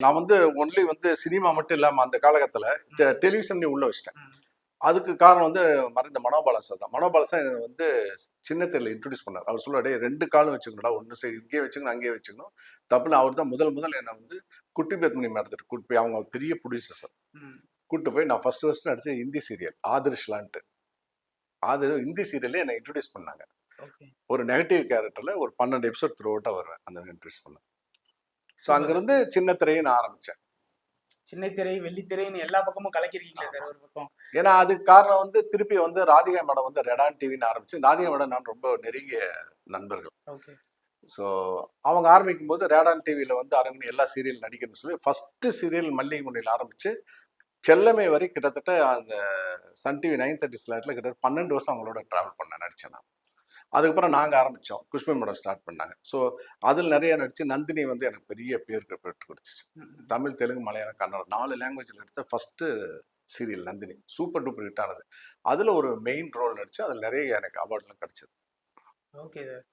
நான் வந்து ஒன்லி வந்து சினிமா மட்டும் இல்லாமல் அந்த காலகட்டத்தில் டெலிவிஷன்லேயும் உள்ள வச்சிட்டேன். அதுக்கு காரணம் வந்து மறைந்த மனோபாலா சார் தான். மனோபாலா சார் என்னை வந்து சின்னத்தில் இன்ட்ரடியூஸ் பண்ணார். அவர் சொல்லுவாரு "டேய், ரெண்டு காலும் வச்சுக்கணும்டா. ஒன்று சைடு இங்கேயே வச்சுக்கணும் அங்கேயே வச்சுக்கணும். தப்புல அவர் தான் முதல் முதல் என்னை வந்து குட்டி பேத்மணி மேடத்துட்டு கூட்டு போய் அவங்க பெரிய ப்ரொடியூசர் சார். கூட்டு போய் நான் ஃபர்ஸ்ட் ஃபர்ஸ்ட் நடிச்ச ஹிந்தி சீரியல் ஆதர்ஷ்லான்ட்டு. அது ஹிந்தி சீரியல்லே என்னை இன்ட்ரடியூஸ் பண்ணாங்க. ஒரு நெகட்டிவ் கேரக்டர்ல ஒரு பன்னெண்டு எபிசோட் த்ரூ அவுட்டாக வருவேன் அந்த இன்ட்ரடியூஸ் பண்ண. ஸோ அங்கிருந்து சின்ன திரையை நான் ஆரம்பிச்சேன். சின்ன திரை வெள்ளித்திரைன்னு எல்லா பக்கமும் கலக்கிருக்கீங்களே சார் ஒரு பக்கம்? ஏன்னா அதுக்கு காரணம் வந்து திருப்பி வந்து ராதிகா மேடம் வந்து ரெடான் டிவின்னு ஆரம்பிச்சு ராதிகா மேடம் நான் ரொம்ப நெருங்கிய நண்பர்கள். ஓகே. ஸோ அவங்க ஆரம்பிக்கும் போது ரேடான் டிவியில் வந்து அரங்கி எல்லா சீரியல் நடிக்கணும்னு சொல்லி ஃபர்ஸ்ட் சீரியல் மல்லிகை முனையில் ஆரம்பிச்சு செல்லமை வரை கிட்டத்தட்ட அந்த சன் டிவி நைன் தேர்ட்டி ஸ்லாட்டில் கிட்டத்தட்ட பன்னெண்டு வருஷம் அவங்களோட ட்ராவல் பண்ண நடித்தேன் நான். அதுக்கப்புறம் நாங்கள் ஆரம்பித்தோம் குஷ்மி மேடம் ஸ்டார்ட் பண்ணாங்க. ஸோ அதில் நிறைய நடிச்சு நந்தினி வந்து எனக்கு பெரிய பேர் பெற்று கொடுத்துச்சு. தமிழ் தெலுங்கு மலையாளம் கன்னடம் நாலு லாங்குவேஜில் எடுத்த first serial Nandini. Super duper hit ஆனது. அதில் ஒரு மெயின் ரோல் நடிச்சு அதில் நிறைய எனக்கு அவார்ட்லாம் கிடச்சிது. Okay sir